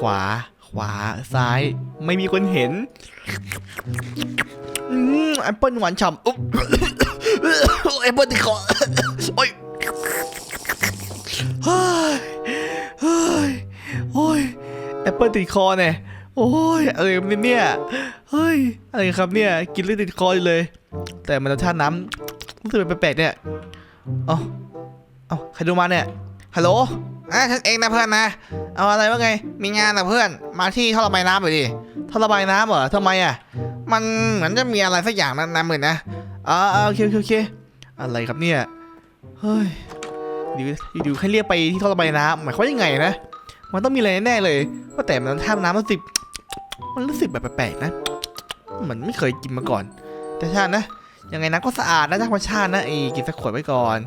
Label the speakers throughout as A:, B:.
A: ขวา ขวา ซ้าย ไม่มีคนเห็น อืมแอปเปิลหวานฉ่ำอุ๊บแอปเปิลติดคอโอ้ยเฮ้ยเฮ้ยโอ้ยแอปเปิลติดคอเนี่ยโอ้ยอะไรกันเนี่ยเฮ้ยอะไรครับเนี่ยกินแล้วติดคออยู่เลย แต่มันรสชาติน้ำรู้สึกแปลกๆเนี่ยเอ๋อเอ้าใครดูมาเนี่ยฮัลโหล
B: อะฉันเองนะเพื่อนนะ
A: เอาอะไรวะไง
B: มีงานนะเพื่อน มาที่ท่อระบายน้ำไปดิ
A: ท่อระบายน้ำเหรอทำไมอะ
B: มันเหมือนจะมีอะไรสักอย่างนะนะหมื่นนะ
A: อ่าอ่าโอเคโอเคโอเค อะไรครับเนี่ย เฮ้ยอยู่อยู่เรียกไปที่ท่อระบายน้ำหมายความว่ายังไงนะ มันต้องมีอะไรแน่เลยว่าแต่มันท่าน้ำมันสิมันรู้สึกแบบแปลกๆนะเหมือนไม่เคยกินมาก่อน แต่ชาตินะ ยังไงนะก็สะอาดนะธรรมชาตินะไอ้กินสักขวดไว้ก่อน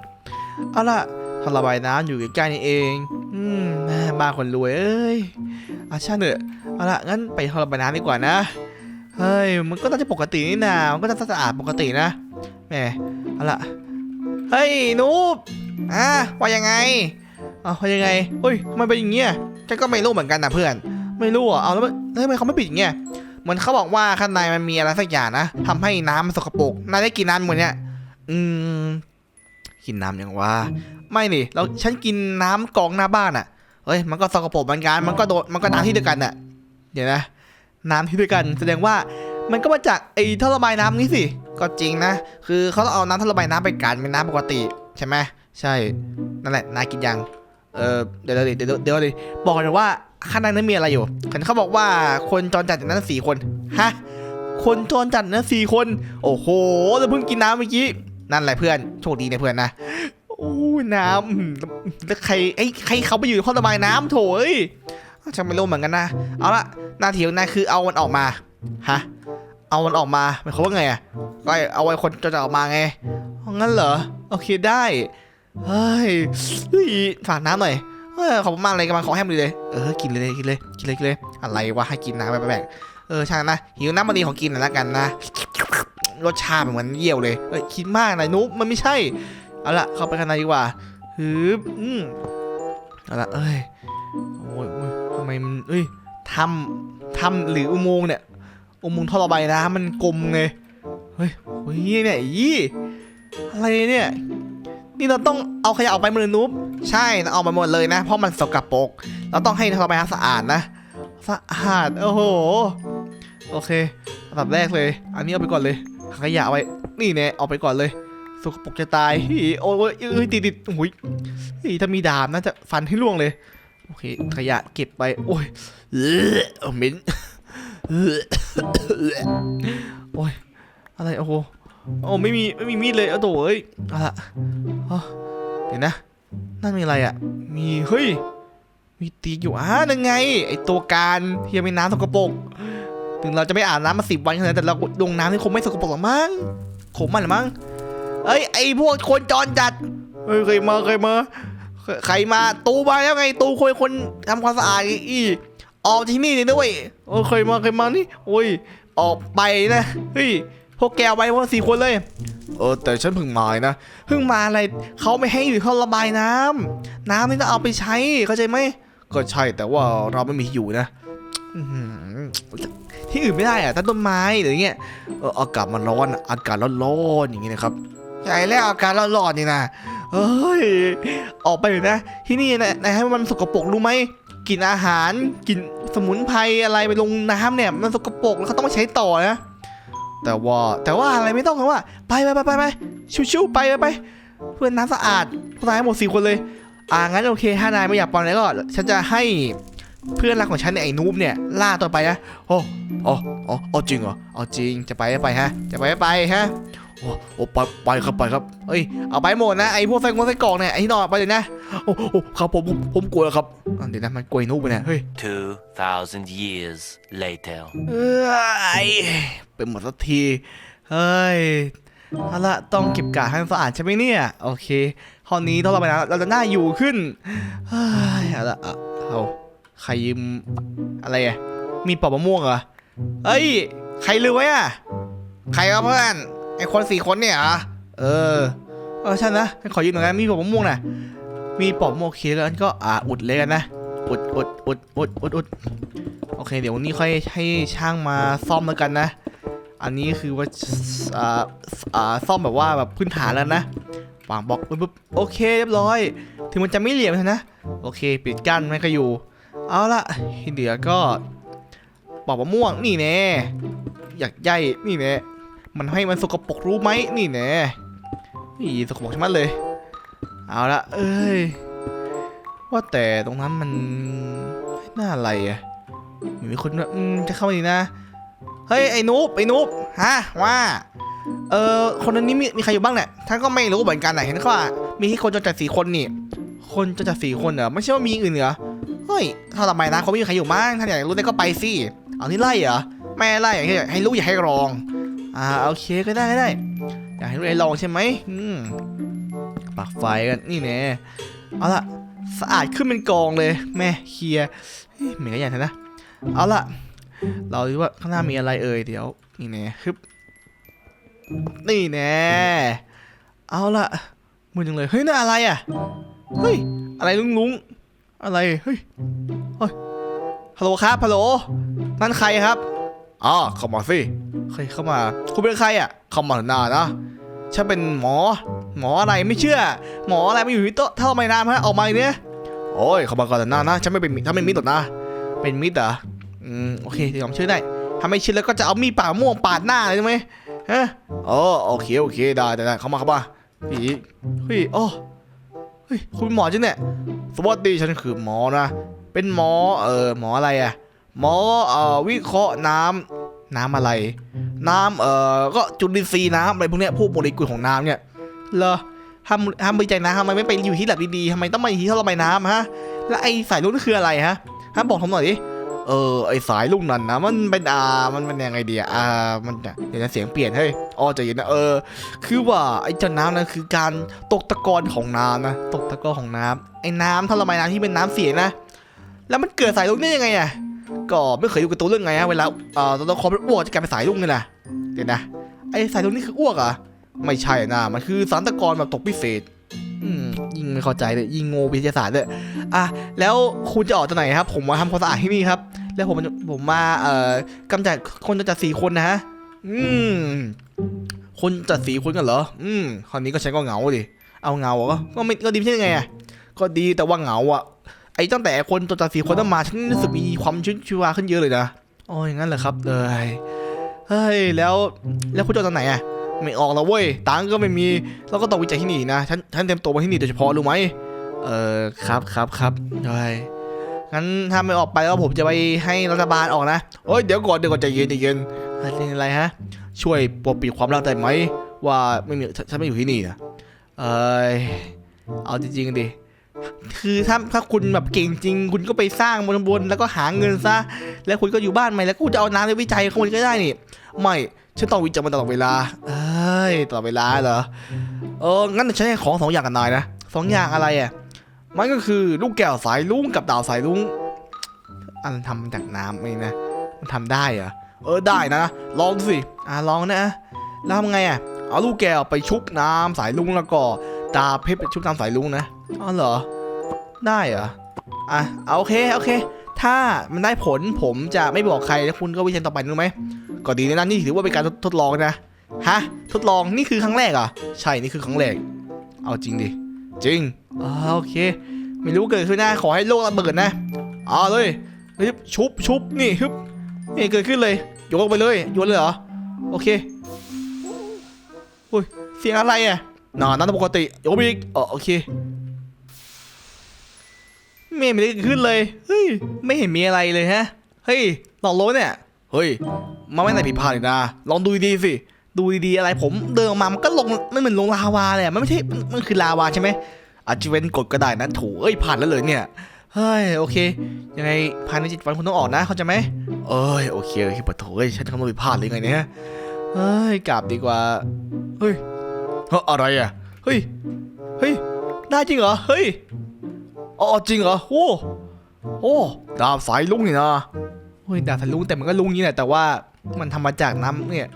A: เอาล่ะ ท่อระบายน้ำอยู่ใกล้ๆนี่เอง อืมบ้านคนรวยเอ้ยอาช่างเถอะเอาล่ะงั้นไปท่อระบายน้ำดีกว่านะ เฮ้ย มันก็น่าจะปกตินี่นามันก็น่าจะสะอาดปกตินะ แหม เอาล่ะเฮ้ยนูบ
B: อะว่ายังไง
A: เอาว่ายังไงเฮ้ยทำไมันเป็นอย่างเงี้ย
B: ฉันก็ไม่รู้เหมือนกันนะเพื่อน
A: ไม่รู้อะเอาแล้วมันแล้วทำไมเขาไม่ปิดอย่างเงี้ย
B: เหมือนเขาบอกว่าข้างในมันมีอะไรสักอย่างนะทำให้น้ำมันสกปรกนายได้กินน้ำเหมือนเนี้ย
A: อืมกินน้ำยังว่า ไม่นี่เราฉันกินน้ำกรองหน้าบ้านอะ
B: เฮ้ยมันก็สกปรกเหมือนกันมันก็โดนมันก็น้ำที่เดียวกันน่ะ
A: เดี๋ยวนะ น้ำที่ด้วยกันแสดงว่ามันก็มาจากไอ้ท่อระบายน้ำนี้สิ
B: ก็จริงนะ คือเขาต้องเอาน้ำท่อระบายน้ำไปกันเป็นน้ำปกติใช่ไหม
A: ใช่
B: นั่นแหละนายกินยัง
A: เออเดี๋ยวเดี๋ยวเดี๋ยวเดี๋ยวเลยบอกเลยว่าข้างในนั้นมีอะไรอยู่
B: เห็นเขาบอกว่าคนจรจัดจากนั้นสี่คน
A: ฮะคนจรจัดนะสี่คน โอ้โหแล้วเพิ่งกินน้ำเมื่อกี้
B: นั่นแหละเพื่อน โชคดีนะเพื่อนนะ
A: โอ้น้ำแล้วใครไอ้ใครเขาไปอยู่ในท่อระบายน้ำโถเอ้ย
B: ฉันไม่รู้เหมือนกันนะ เอาละหน้าที่ของนายคือเอามันออกมา
A: ฮะเอามันออกมาหมายความว่าไงอะ
B: ก็เอาไว้คนจะจะออกมาไง
A: งั้นเหรอโอเคได้เฮ้ยฝากน้ำหน่อย
B: เออขอบคุณมากเลยกำลังขอแฮมเลยเลย
A: เออกินเลยกินเลยกินเลยกินเลย
B: อะไรวะให้กินน้ำแปลกๆเออช่างนะหิวน้ำมันดีของกินหน่อยละกันนะรสชาติเหมือนเยี่ยวเลย
A: เอ้ยคิดมากนายนุ๊กมันไม่ใช่ เอาละเข้าไปข้างในดีกว่าฮึบอืมเอาละเอ้ยโอ้ยทำไมมันเอ้ยทำทำหรืออุโมงค์เนี่ย อุโมงค์ท่อระบายน้ำมันกลมไงเฮ้ยเฮ้ยเนี่ยยี่อะไรเนี่ยนี่เราต้องเอาขยะออกไปมือนุ๊บ
B: ใช่เอาไปหมดเลยนะ เพราะมันสกปรกเราต้องให้ทำไมให้ำสะอาดนะ
A: สะอาดโอ้โหโอเคอันดับแรกเลย อันนี้เอาไปก่อนเลยขยะไว้นี่เนี่ยเอาไปก่อนเลย สกปรกจะตายอีโอ้ยเอ้ยติดติดหุยอีถ้ามีดาบน่าจะฟันให้ล่วงเลย โอเค ขยะเก็บไป โอ้ยเออเอาเหม็นเออโอ้ย อะไร โอ้โหโอ้ไม่มี ไม่มีมีดเลยเอาโถเอ้ยเอาละอ๋อเดี๋ยวนะ นั่นมีอะไรอะ มี เฮ้ย มีตีอยู่อ่านั่นไง ไอตัวการที่ยังมีน้ำสกปรกถึงเราจะไม่อาบน้ำมาสิบวันขนาดนั้นแต่เราดวงน้ำนี่คงไม่สกปรกหรอกมั้งคงมันหรือมั้ง เอ้ยไอพวกคนจรจัดเฮ้ยใครมาใครมาใครมาตูมาแล้วไงตูคนคนทำความสะอาดอีออกที่นี่เลยด้วยโอ้ใครมาใครมานี่โอ้ยออกไปนะเฮ้ยพวกแกไปพวกสี่คนเลยเออแต่ฉันเพิ่งมานะเพิ่งมาอะไรเขาไม่ให้อยู่เขาระบายน้ำน้ำนี่ต้องเอาไปใช้เข้าใจไหมก็ใช่แต่ว่าเราไม่มีที่อยู่นะที่อื่นไม่ได้อะต้นต้นไม้หรือย่างเงี้ยเออากาศมันร้อนอะอากาศร้อนๆอย่างเงี้ยนะครับ
B: ใช่แล้วอาการร้อนๆนี่นะ
A: เฮ้ย ออกไปเลยนะ ที่นี่นะนายให้มันสกปรกรู้ไหมกินอาหารกินสมุนไพรอะไรไปลงน้ำเนี่ย มันสกปรกแล้วเขาต้องมาใช้ต่อนะ แต่ว่าแต่ว่าอะไรไม่ต้องนว่า ไปไปไปไปไปชิวๆไปไปไปเพื่อนน้ำสะอาดพวกนายหมดสี่คนเลย อ่างั้นโอเคถ้านายไม่อยากปอนแล้วก็ฉันจะให้เพื่อนรักของฉันเนี่ยไอ้นูบเนี่ยล่าตัวไปนะโอ้โอ้โอ้จริงเหรอเอาจริงจะไปก็ไปฮะ จะไปก็ไปฮะ โอ้โอ้ไปไปครับไปครับเอ้ยเอาไปหมดนะไอ้พวกไส้กรอกไส้กรอกเนี่ยไอ้ที่นอนไปเลยนะโอ้โหครับผมผมผมกลัวครับอะเดี๋ยวนะมันกลัวไอ้นุ๊กไปเนี่ยเฮ้ย
C: 2,000 years later.
A: เอ้ยเป็นหมดสักที เฮ้ยเอาละต้องเก็บกาดให้มันสะอาดใช่ไหมเนี่ย โอเค ห้องนี้ถ้าเราไปนะเราจะน่าอยู่ขึ้น เฮ้ยเอาละเอาเอาใครยืมอะไรอะ มีปอกมะม่วงเหรอเฮ้ย ใครลืมไว้อะ
B: ใครวะเพื่อน ไอคนสี่คนเนี่ยเอ
A: เออ เออใช่นะขอยืมหน่อยนะมีปอกมะม่วงน่ะมีปอกมะม่วงโอเคแล้วก็อ่าอุดเลยกันนะ อุดอุดอุดอุดอุดอุดโอเค เดี๋ยววันนี้ค่อยให้ช่างมาซ่อมแล้วกันนะ อันนี้คือว่าอ่าอ่าซ่อมแบบว่าแบบพื้นฐานแล้วนะวางบล็อกปุ๊บปุ๊บโอเคเรียบร้อย ถึงมันจะไม่เหลี่ยมนะ โอเค ปิดกั้นมันก็อยู่ เอาละที่เหลือก็ปอกมะม่วงนี่แน่อยากใยนี่แน่ มันให้มันสกปรกรู้ไหมนี่แน่นี่สกปรกใช่ไหมเลย เอาละเอ้ย ว่าแต่ตรงนั้นมันน้าอะไรอะเหมือนมีคนแบบอืมจะเข้ามาดีนะ เฮ้ยไอ้นุ๊บไอ้นุ๊บ
B: ฮะว่า
A: เออคนนั้นนี้มีมีใครอยู่บ้างเนี่ย
B: ท่านก็ไม่รู้เหมือนกันนะเห็นเขาว่ามีที่คนจนจัดสี่คนนี่
A: คนจะจัดสี่คนเหรอไม่ใช่ว่ามีอื่นเหรอ
B: เฮ้ยถ้าทำไมนะเขาไม่มีใครอยู่มั้งท่านอยากรู้ได้ก็ไปสิ
A: เอานี่ไล่เหรอ
B: ไม่ไล่อย่างที่ให้รู้อย่าให้รอง
A: อ่าโอเคก็ได้ก็ได้ อยากให้รู้ไอ้ลองใช่ไหมอืมปักไฟกันนี่แน่เอาละสะอาดขึ้นเป็นกองเลย แม่เคลียร์เหมือนกันอย่างนั้นนะเอาละเราดูว่าข้างหน้ามีอะไรเอ่ยเดี๋ยวนี่แน่ฮึบนี่แน่เอาละมือจังเลยเฮ้ยนั่นอะไรอะเฮ้ยอะไรลุงลุงอะไรเฮ้ยเฮ้ยฮัลโหลครับฮัลโหลนั่นใครครับ
B: อ๋อเข้ามาสิ
A: เคยเข้ามา คุณเป็นใครอะ
B: เข้ามาหน้านะ
A: ฉันเป็นหมอ หมออะไรไม่เชื่อ หมออะไรมาอยู่ที่โต๊ะเท่าไม่นานฮะออกมาอย่างเนี้ย
B: โอ้ยเข้ามาก่อนหน้านะฉันไม่เป็นมิถ้าไม่มิตรหรอกนะ
A: เป็นมิดเหรออืมโอเคเดี๋ยวผมช่วยได้ถ้าไม่เชื่อแล้วก็จะเอามีดปาดม่วงปาดหน้าเลยใช่ไหมฮะ
B: อ๋อโอเคโอเคได้ได้ได้เข้ามาเข้ามา
A: ผีเฮ้ยโอ้เฮ้ยคุณเป็นหมอจริงเนี่ย
B: สวัสดีฉันคือหมอนะ
A: เป็นหมอเออหมออะไรอะ
B: หมอเอ่อวิเคราะห์น้ำ
A: น้ำอะไร
B: น้ำเอ่อก็จุลินทรีย์น้ำอะไรพวกเนี้ยพวกโมเลกุลของน้ำเนี่ย
A: เหรอทำทำวิจัยนะทำไมไม่ไปอยู่ที่แลบดีๆทำไมต้องมาอยู่ที่ท่อระบายน้ำฮะ แล้วไอสายลุกนี่คืออะไรฮะฮะบอกผมหน่อยดิ
B: เออไอสายลูกนั่นนะมันเป็นอ่ามันเป็นยังไงดีอะอ่ามันเดี๋ยวนะเสียงเปลี่ยนเฮ้ยอ๋อใจเย็นนะเออ คือว่าไอเจ้าน้ำนั่นคือการตกตะกอนของน้ำนะ
A: ตกตะกร้อของน้ำไอน้ำท่อระบายน้ำที่เป็นน้ำเสียนะ แล้วมันเกิดสายลุกได้ยังไงอะ
B: ก็ไม่เคยดูการ์ตูนเรื่องไงฮะเวลาเอ่อตัวละครเป็นอ้วกจะกลายเป็นสายลุกนี่นะ
A: เดี๋ยวนะไอ้สายลุกนี่คืออ้วกอะ
B: ไม่ใช่นะมันคือสารตะกอนแบบตกพิเศษ
A: ยิ่งไม่เข้าใจเลยยิ่งโง่วิทยาศาสตร์เลยอะแล้วคุณจะออกจากไหนครับ ผมมาทำความสะอาดที่นี่ครับ แล้วผมผมมาเอ่อกำจัดคนจะจัดสี่คนนะฮะ
B: อืมคนจัดสีคนกันเหรอ อืมคราวนี้ก็ฉันก็เหงาดิ
A: เอาเงาเหรอก็ไม่ก็ดีใช่ไงอะ
B: ก็ดีแต่ว่าเหงาอะ ไอ้ตั้งแต่คนจัดสีคนนั้นมาฉันรู้สึกมีความชื้นชีวาขึ้นเยอะเลยนะ
A: อ๋ออย่างนั้นเหรอครับเลยเฮ้ยแล้วแล้วคุณจะออกจากไหนอะ
B: ไม่ออกแล้วเว้ยตังค์ก็ไม่มีแล้วก็ต้องวิจัยที่นี่นะฉันฉันเตรียมตัวมาที่นี่โดยเฉพาะรู้ไหม
A: เออครับครับครับเฮ้ยงั้นถ้าไม่ออกไปแล้วผมจะไปให้รัฐบาลออกนะ
B: เอ้ยเดี๋ยวก่อนเดี๋ยวก่อนใจเย็นใจเย็น
A: อะไรอะไรฮะ
B: ช่วยปกปิดความลับได้ไหมว่าไม่มีฉันฉันไม่อยู่ที่นี่นะ
A: เอ้ยเอาจริงๆดิ คือถ้าถ้าคุณแบบเก่งจริง คุณก็ไปสร้างบนบนแล้วก็หาเงินซะ แล้วคุณก็อยู่บ้านใหม่แล้วคุณจะเอาน้ำไปวิจัยของคุณก็ได้นี่
B: ไม่ฉันต้องวิจัยมันตลอดเวลา
A: เอ้ย
B: ตลอดเวลาเหรอเอองั้นฉันให้ของสองอย่างกับนายนะ
A: สองอย่างอะไรอะ
B: มันก็คือลูกแก้วสายลุงกับดาวสายลุง
A: อันทำจากน้ำนี่นะมันทำได้เหรอ
B: เออได้นะ ลองสิ
A: อะลองนะแล้วทำไงอะ
B: เอาลูกแก้วไปชุบน้ำสายลุงแล้วก็ ดาเพชรชุบน้ำสายลุงนะ
A: อ๋อเหรอ ได้เหรอ อะเอาโอเคโอเค ถ้ามันได้ผลผมจะไม่บอกใครแล้วคุณก็วิจัยต่อไปรู้ไหม
B: ก็ดีนะนี่ถือว่าเป็นการทดลองนะ
A: ฮะทดลองนี่คือครั้งแรกอะ
B: ใช่นี่คือครั้งแรก
A: เอาจริงดิ
B: จริง
A: อ๋อโอเค ไม่รู้เกิดขึ้นนะขอให้โลกระเบิดนะเอาเลยฮึบชุบชุบนี่ฮึบนี่เกิดขึ้นเลยโยนไปเลยโยนเลยเหรอโอเคอุ้ยเสียงอะไรอะ
B: นอนนั้นปกติโยมอีก
A: อ๋อโอเคไม่เห็นมีอะไรเกิดขึ้นเลย เฮ้ย ไม่เห็นมีอะไรเลยฮะ เฮ้ยหลอกลวงเนี่ย
B: เฮ้ยมันไม่ไหนผิดพลาดเลยนะ ลองดูดีสิ
A: ดูดีๆอะไร ผมเดินออกมา มันก็ลง มันเหมือนลงลาวาเลยมันไม่ใช่ มันคือลาวาใช่ไหม
B: อาจจะเว้นกดก็ได้นะโถูเอ้ย ผ่านแล้วเลยเนี่ย
A: เฮ้ย โอเค ยังไงภายในจิตวันคุณต้องออกนะ เข้าใจไหม
B: เอ้ย โอเคโอเคปะโถเอ้ย ฉันทำอะไรผิดพลาดเลยไงเนี่ย
A: เฮ้ย กลับดีกว่า
B: เฮ้ย อะไรอะ
A: เฮ้ย เฮ้ย ได้จริงเหรอ เฮ้ย
B: อ๋อจริงเหรอ โอ้ โอ้ดาบสายลุงนี่นะ
A: เฮ้ยดาบทะลุแต่มันก็ลุงนี้แหละแต่ว่ามันทำมาจากน้ำเนี่ย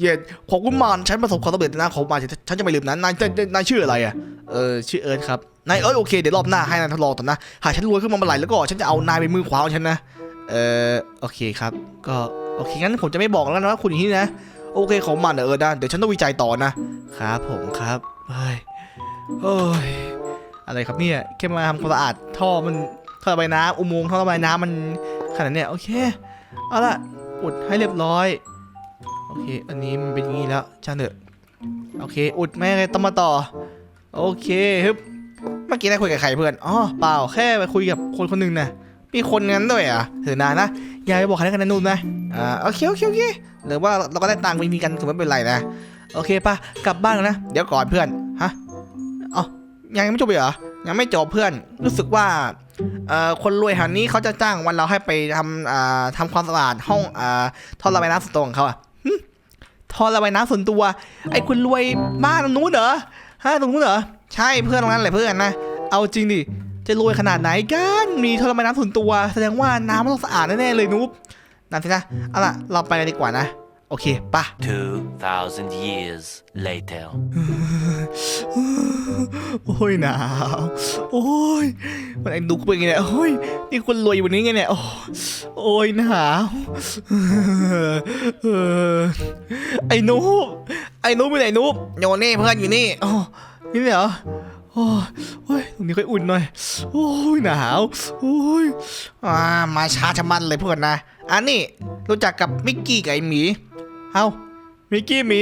B: เย็ดขอบคุณมากฉันประสบความสำเร็จนะขอบคุณมากฉันฉันจะไม่ลืมนะนายนายนายชื่ออะไรอะ
A: เออชื่อเอิร์ธครับ
B: นายเอ้ยโอเคเดี๋ยวรอบหน้าให้นายทดลองต่อนะ หากฉันรวยขึ้นมาเมื่อไหร่แล้วก็ฉันจะเอานายเป็นมือขวาของฉันนะ
A: เออโอเคครับ ก็โอเคงั้นผมจะไม่บอกแล้วนะว่าคุณอยู่ที่นี่นะ
B: โอเคของมันเออนะเดี๋ยวฉันต้องวิจัยต่อนะ
A: ครับผมครับเฮ้ยโอ้ยอะไรครับเนี่ยแค่มาทำความสะอาดท่อมันท่อระบายน้ำอุโมงค์ท่อระบายน้ำมันขนาดเนี้ยโอเคเอาละอุดให้เรียบร้อยโอเค อันนี้มันเป็นอย่างนี้แล้วช่างเถอะโอเค อุดไม่ให้ต้องมาต่อ โอเคฮึบ
B: เมื่อกี้นายคุยกับใครเพื่อน
A: อ๋อเปล่าแค่ไปคุยกับคนคนหนึ่งนะ
B: มีคนงั้นด้วยอะ
A: เถอะนานะอย่าไปบอกใครกันนะนุ่นนะ
B: อ่าโอเคโอเคโอเค หรือว่าเราก็ได้ตังค์มีกันคือไม่เป็นไรนะ
A: โอเคปะกลับบ้านกันนะ
B: เดี๋ยวก่อนเพื่อน
A: ฮะ
B: เอ้ายังไม่จบอีกเหรอ ยังไม่จบเพื่อน รู้สึกว่าเอ่อคนรวยแถวนี้เขาจะจ้างวันเราให้ไปทำอ่าทำความสะอาดห้องอ่าท่อระบายน้ำส่วนตัวของเขาอะ
A: ท่อระบายน้ำส่วนตัว ไอ้คุณรวยบ้านตรงนู้นเหรอฮะตรงนู้นเหรอ
B: ใช่เพื่อนตรงนั้นแหละเพื่อนนะ
A: เอาจริงดิ จะรวยขนาดไหนกัน มีท่อระบายน้ำส่วนตัว แสดงว่าน้ำมันต้องสะอาดแน่ๆเลยนุ๊บ นั่นสินะเอาล่ะเราไปกันดีกว่านะ โอเคปะ
C: 2,000 years later.
A: โอ้ยหนาวโอ้ยมันไอ้ดุกเป็นไงเนี่ยโอ้ยนี่คนรวยอยู่บนนี้ไงเนี่ยโอ้โอ้ยหนาวเออไอ้นุ๊บไอ้นุ๊บไปไหนนุ๊บ
B: โยนี่เพื่อนอยู่นี่
A: อ๋อนี่เหรอ โอ้ยโอ้ยตรงนี้ค่อยอุ่นหน่อย โอ้ยหนาวโอ้ย
B: อ่ามาช้าชะมันเลยเพื่อนนะอันนี้รู้จักกับมิกกี้กับไอหมี
A: เอ้ามิกกี้หมี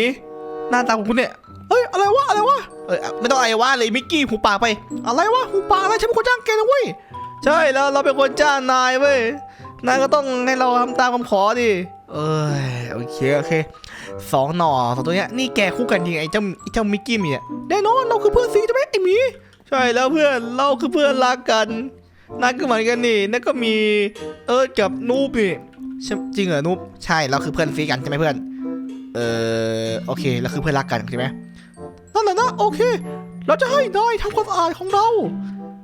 A: หน้าตาของคุณเนี่ยเฮ้ยอะไรวะอะไรวะ
B: เออไม่ต้องไอ้ว่าเลยมิกกี้หูปากไป
A: อะไรวะหูปากอะไรฉันเป็นคนจ้างแกนะเว้ยใช่แล้วเราเป็นคนจ้างนายเว้ยนายก็ต้องให้เราทำตามคำขอดิเอ้ยโอเคโอเค สองหน่อสองตัวเนี้ยนี่แกคู่กันจริงไอ้เจ้าไอ้เจ้ามิกกี้หมีอะแน่นอนเราคือเพื่อนซีใช่ไหมไอ้หมีใช่แล้วเพื่อนเราคือเพื่อนรักกันนายก็เหมือนกันนี่นั่นก็มีเอิร์ธกับนูบนี่ใช่จริงเหรอนูบ
B: ใช่เราคือเพื่อนซีกันใช่ไหมเพื่อน
A: เออโอเคเราคือเพื่อนรักกันใช่ไหมนั่นแหละนะโอเค เราจะให้นายทำความสะอาดของเรา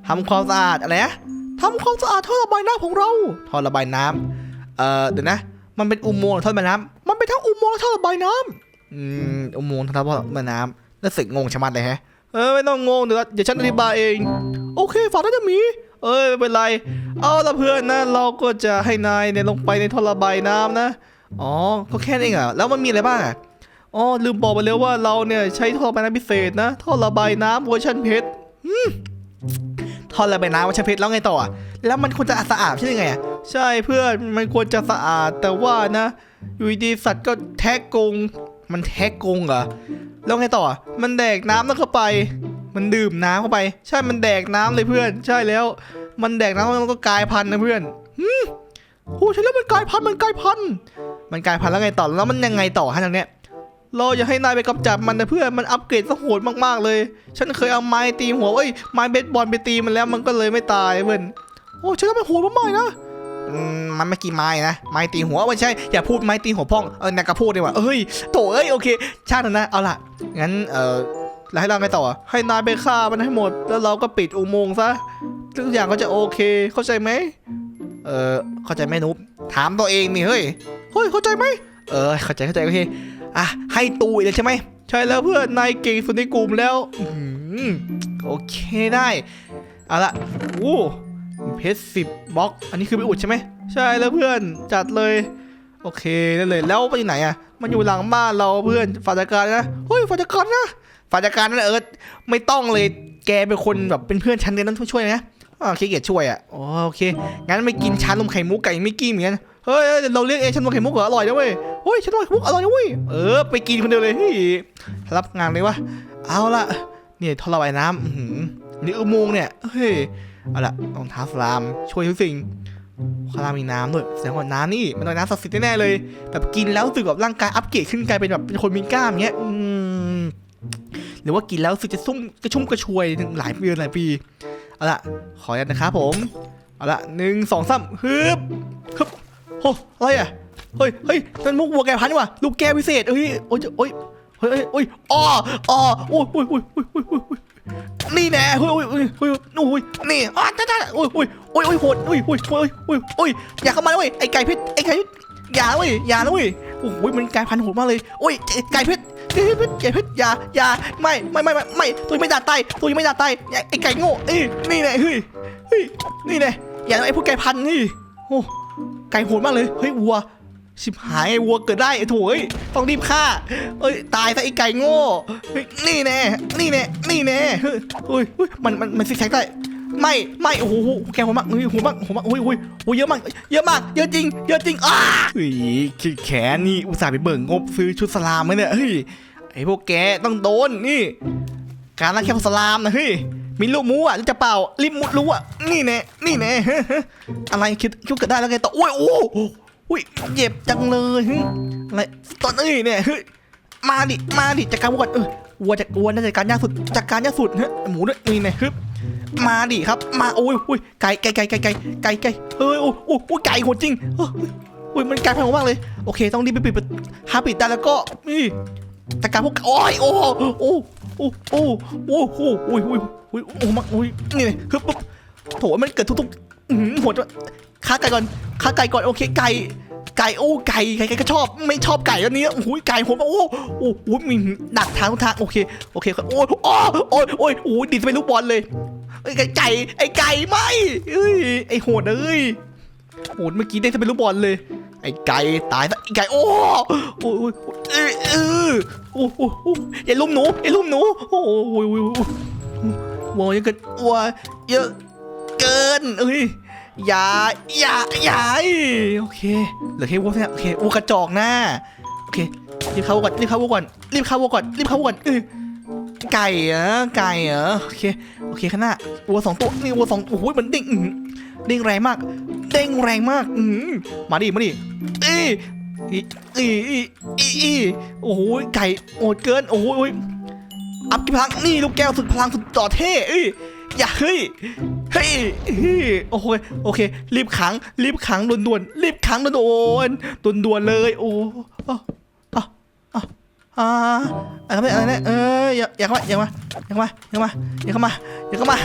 A: ทำความสะอาดอะไรนะทำความสะอาดท่อระบายน้ำของเราท่อระบายน้ำเออเดี๋ยวนะ มันเป็นอุโมงค์ท่อระบายน้ำมันเป็นทั้งอุโมงค์และท่อระบายน้ำอืมอุโมงค์ท่อระบายน้ำ
B: รู้สึกงงชะมัดเลยแฮะ
A: เออไม่ต้องงงเดี๋ยวเดี๋ยวฉันอธิบายเอง โอเคฝากด้วยนะหมี เอ้ยไม่เป็นไร เอาละเพื่อนนะเราก็จะให้นายเนี่ยลงไปในท่อระบายน้ำนะอ๋อก็แค่นี้เองเหรอแล้วมันมีอะไรบ้างอะอ๋อลืมบอกไปเลยว่าเราเนี่ยใช้ท่อระบายน้ำพิเศษนะท่อระบายน้ำเวอร์ชันเพชรอืมท่อระบายน้ำเวอร์ชันเพชรแล้วไงต่ออะแล้วมันควรจะสะอาดใช่ไหมไงอะ ใช่เพื่อนมันควรจะสะอาด แต่ว่านะ อยู่ดีสัตว์ก็แท็กกง มันแท็กกงเหรอแล้วไงต่อ มันแดกน้ำนั่นเข้าไป มันดื่มน้ำเข้าไป ใช่มันแดกน้ำเลยเพื่อน ใช่แล้ว มันแดกน้ำแล้วมันก็กลายพันธุ์นะเพื่อนหืมโอ้ใช่แล้วมันกลายพันธุ์มันกลายพันธุ์มันกลายพันธุ์แล้วไงต่อแล้วมันยังไงต่อฮะทางเนี้ยเราอย่าให้นายไปกำจัดมันนะเพื่อนมันอัปเกรดซะโหดมากๆเลย ฉันเคยเอาไม้ตีหัวเอ้ยไม้เบสบอลไปตีมันแล้วมันก็เลยไม่ตายเพื่อนโอ้ฉันว่ามันโหดมากๆนะ
B: มันไม่กี่ไม้นะไม้ตีหัว
A: ไม่ใช่อย่าพูดไม้ตีหัวพ่องเออนายก็พูดดีกว่าเอ้ยโถเอ้ยโอเคชางเถอะนะเอาล่ะงั้นเออแล้วให้เราไงต่อให้นายไปฆ่ามันให้หมด แล้วเราก็ปิดอุโมงค์ซะทุกอย่างก็จะโอเค เข้าใจไหมเออเข้าใจไหมนุ๊บ
B: ถามตัวเองนี่เฮ้ย
A: เฮ้ยเข้าใจไหมเออเข้าใจเข้าใจโอเคอะให้ตูอีกเลยใช่ไหมใช่แล้วเพื่อนนายเก่งสุดในกลุ่มแล้วอื้อหือโอเคได้เอาละโอ้ เพชรสิบบล็อก อันนี้คือไปอุดใช่ไหมใช่แล้วเพื่อนจัดเลย โอเคได้เลยแล้วไปอยู่ไหนอะ มันอยู่หลังบ้านเราเพื่อนฝ่ายจัดการนะเฮ้ยฝ่ายจัดการนะฝ่ายจัดการนั่นเอิร์ธไม่ต้องเลยแกเป็นคนแบบเป็นเพื่อนฉันเดียวนั้นช่วยนะอ่าขี้เกียจช่วยอะโอเค งั้นไม่กินชานมไข่มุกไก่ไมิกกี้เหมือนกันเฮ้ยเราเรียกเองชานมไข่มุกเหรออร่อยนะเว้ยเฮ้ยชานมไข่มุกอร่อยนะเว้ยเออไปกินคนเดียวเลยเฮ้ยรับงานเลยวะเอาละเนี่ยท่อระบายน้ำนี่อุโมงค์เนี่ยเฮ้ย เอาละรองเท้าสลามช่วยทุกสิ่งขางล่ามีน้ำด้วยแสดงว่าน้ำนี่มันเป็นน้ำศักดิ์สิทธิ์แน่ๆเลย แบบกินแล้วสึกแบบร่างกายอัปเกรดขึ้นกลายเป็นแบบเป็นคนมีกล้ามเงี้ยอืมหรือว่ากินแล้วสึกจะซุ่มกระชุ่มกระชวยถึงหลายปีหลายปีเอาละขออนุญาตนะครับผมเอาละหนึ่งสองสามฮึบฮึบโอ้อะไรอะเฮ้ยเฮ้ยนั่นมุกวัวแกพันว่ะลูกแก้วพิเศษเฮ้ยโอ้ยโอ้ยเฮ้ยเฮ้ยเฮ้ยอ้ออ้อโอ้ยโอ้ยโอ้ยโอ้ย นี่แน่เฮ้ยเฮ้ยเฮ้ยเฮ้ยโอ้ยนี่อ้าจ้าจ้าโอ้ยโอ้ยโอ้ยโอ้ยโหดโอ้ยโอ้ยโอ้ยโอ้ยโอ้ยอย่าเข้ามาเว้ยไอ้ไก่พชรไอ้ไก่พชรอย่าเว้ยอย่านะเว้ยโอ้ยมันกลายพันธุ์โหดมากเลยโอ้ยไก่พชรไก่พชรไก่พชรอย่าอย่าไม่ไม่ไม่ไม่ไม่ตัวยังไม่ด่าตายตัวยังไม่ด่าตายไอ้ไก่โง่เอ้ยนี่แหละเฮ้ยเฮ้ยนี่แหละอย่าไอ้พวกไก่พันธุ์นี่โอ้ไก่โหดมากเลยเฮ้ยวัว ชิบหายไอ้วัวเกิดได้ไอ้โถ่เอ้ยต้องรีบฆ่า เอ้ยตายซะไอ้ไก่โง่เฮ้ยนี่แน่ นี่แน่ นี่แน่เฮ้ยเฮ้ยเฮ้ยมันมันมันซิกแซกได้ ไม่ไม่โอ้โหแกโหดมากเฮ้ยโหดมากโหดมากโอ้ยโอ้ยโอ้ยเยอะมาก เยอะมาก เยอะจริง เยอะจริงอ้าเฮ้ยคิดแขนนี่อุตส่าห์ไปเบิกงบซื้อชุดสลามไหมเนี่ยเฮ้ยไอ้พวกแกต้องโดนนี่ การรักแค่สลามนะเฮ้ยมีลูกมูอะหรือจะเป่ารีบมุดรู้อะนี่แน่นี่แน่เฮ้ยอะไรคิดคิดเกิดได้แล้วไงต่อโอ้ยโอ้ อุ้ยเจ็บจังเลยอะไรตอนนี้เนี่ยเฮ้ยมาดิมาดิจัดการวัวก่อนเออวัวจัดวัวน่าจะจัดการยากสุดจัดการยากสุดเฮ้ยหมูด้วยนี่แน่ฮึบมาดิครับ มาโอ้ยโอ้ยไก่ไก่ไก่ไก่ไก่ไก่ไก่เฮ้ยโอ้ยโอ้ยโอ้ไก่โหดจริงเฮ้ยโอ้ยมันไกลพังมากเลยโอเค ต้องรีบไปปิดประหาปิดได้แล้วก็นี่แต่การพวกโอ้ยโอ้โอ้โอ้โอ้โอ้โหโอ้ยโอ้ยโอ้ยโอ้มักโอ้ยนี่เลยฮึบปุ๊บโถมันเกิดทุกๆอื้อหือโหดว่ะ ฆ่าไก่ก่อนฆ่าไก่ก่อนโอเคไก่ไก่โอ้ไก่ไก่ไก่ก็ชอบไม่ชอบไก่อันนี้โอ้ยไก่ผมโอ้โอ้โหมีดักทางทุกทางโอเคโอเคโอ้ยโอ้ยโอ้ยโอ้ยโอ้ยดีดไปลูกบอลเลยไอ้ไก่ไอ้ไก่ไม่เอ้ยไอ้โหดเอ้ยโหดเมื่อกี้ได้จะเป็นลูกบอลเลย ไอ้ไก่ตายซะไอ้ไก่โอ้โอ้ยเออเออโอ้โหอย่าลุมหนูอย่าลุมหนูโอ้โหโอ้ยโอ้ยโอ้ยเยอะเกินวัวเยอะเกินเอ้ย อย่าอย่าอย่าโอเคเหลือแค่วัวเนี่ยโอเควัวกระจอกหน้าโอเครีบเข้าวัวก่อนรีบเข้าวัวก่อนรีบเข้าวัวก่อนรีบเข้าวัวก่อนเออไก่เหรอไก่เหรอโอเคโอเคข้างหน้าวัวสองตัวนี่วัวสองโอ้โหมันเด้งอื้อหือเด้งแรงมากเด้งแรงมากอืมมาดิมาดิเอ้ยอีอีอีอีอีโอ้โหไก่โอดเกินโอ้โหอัพกี่พลังนี่ลูกแก้วสุดพลังสุดต่อเท่เอ้ยอย่าเฮ้ย เฮ้ยโอ้โหโอเค รีบขัง รีบขังด่วนๆรีบขังด่วนๆด่วนๆเลยโอ้อะอะอ่าอะไรอะไรเนี่ยเอออย่าอย่าเข้ามาอย่ามาอย่าเข้ามาอย่าเข้ามาอย่าเข้ามา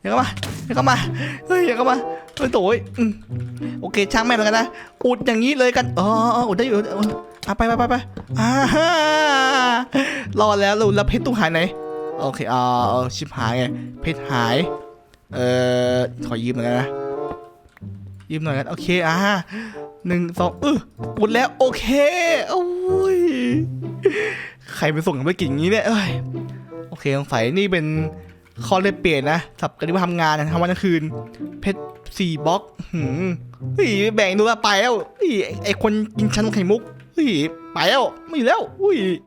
A: อย่าเข้ามาอย่าเข้ามาเฮ้ยอย่าเข้ามาเฮ้ยโต้มโอเคช่างแม่เหมือนกันนะอุดอย่างนี้เลยกันอ๋ออุดได้อยู่อะไปไปไปไปอ่ารอแล้วลุแล้วเพชรตู้หายไหนโอเคอ่าชิบหายไงเพชรหาย เอ่อขอยืมหน่อยนะยืมหน่อยกันโอเคอ่าหนึ่งสองเอออุดแล้วโอเคโอ้ยใครไปส่งกับไปกิ่งนี้เนี่ยเอ้ยโอเคสงสัยนี่เป็นข้อเลขเปลี่ยนนะสับการที่มาทำงานนะทำวันกลางคืน เพชรสี่บล็อกหืมเฮ้ยแบ่งดูละไปแล้วเฮ้ยไอ้คนกินชั้นไข่มุกเฮ้ยไปแล้วไม่แล้วอุ้ย